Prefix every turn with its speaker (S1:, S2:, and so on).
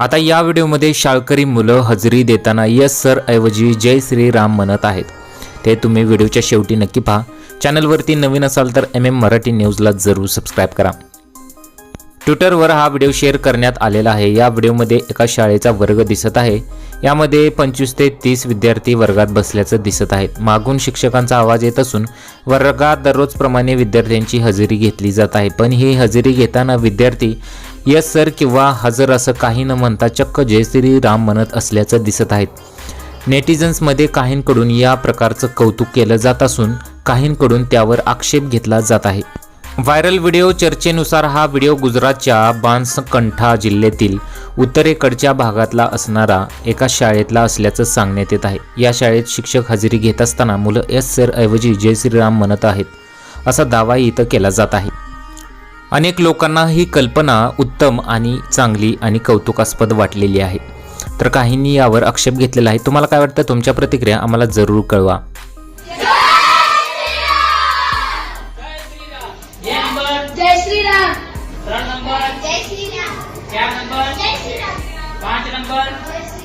S1: आता या व्हिडिओमध्ये शाळकरी मुलं हजेरी देताना यस सर ऐवजी जय श्रीराम म्हणत आहेत. ते तुम्ही व्हिडिओच्या शेवटी नक्की पहा. चॅनलवरती नवीन असाल तर एम एम मराठी न्यूजला जरूर सबस्क्राईब करा. ट्विटरवर हा व्हिडिओ शेअर करण्यात आलेला आहे. या व्हिडिओमध्ये एका शाळेचा वर्ग दिसत आहे. यामध्ये पंचवीस ते तीस विद्यार्थी वर्गात बसल्याचं दिसत आहेत मागून शिक्षकांचा आवाज येत असून वर्गात दररोजप्रमाणे विद्यार्थ्यांची हजेरी घेतली जात आहे. पण ही हजेरी घेताना विद्यार्थी यस सर किंवा हजर असं काही न म्हणता चक्क जय श्री राम म्हणत असल्याचं दिसत आहेत. नेटिझन्समध्ये काहींकडून या प्रकारचं कौतुक केलं जात असून काहींकडून त्यावर आक्षेप घेतला जात आहे. व्हायरल व्हिडिओ चर्चेनुसार हा व्हिडिओ गुजरातच्या बांसकंठा जिल्ह्यातील उत्तरेकडच्या भागातला असणारा एका शाळेतला असल्याचं सांगण्यात येत आहे. या शाळेत शिक्षक हजेरी घेत असताना मुलं एस सर ऐवजी जय श्रीराम म्हणत आहेत असा दावाही इथं केला जात आहे. अनेक लोकांना ही कल्पना उत्तम आणि चांगली आणि कौतुकास्पद वाटलेली आहे. तर काहींनी यावर आक्षेप घेतलेला आहे. तुम्हाला काय वाटतं? तुमच्या प्रतिक्रिया आम्हाला जरूर कळवा.
S2: नंबर?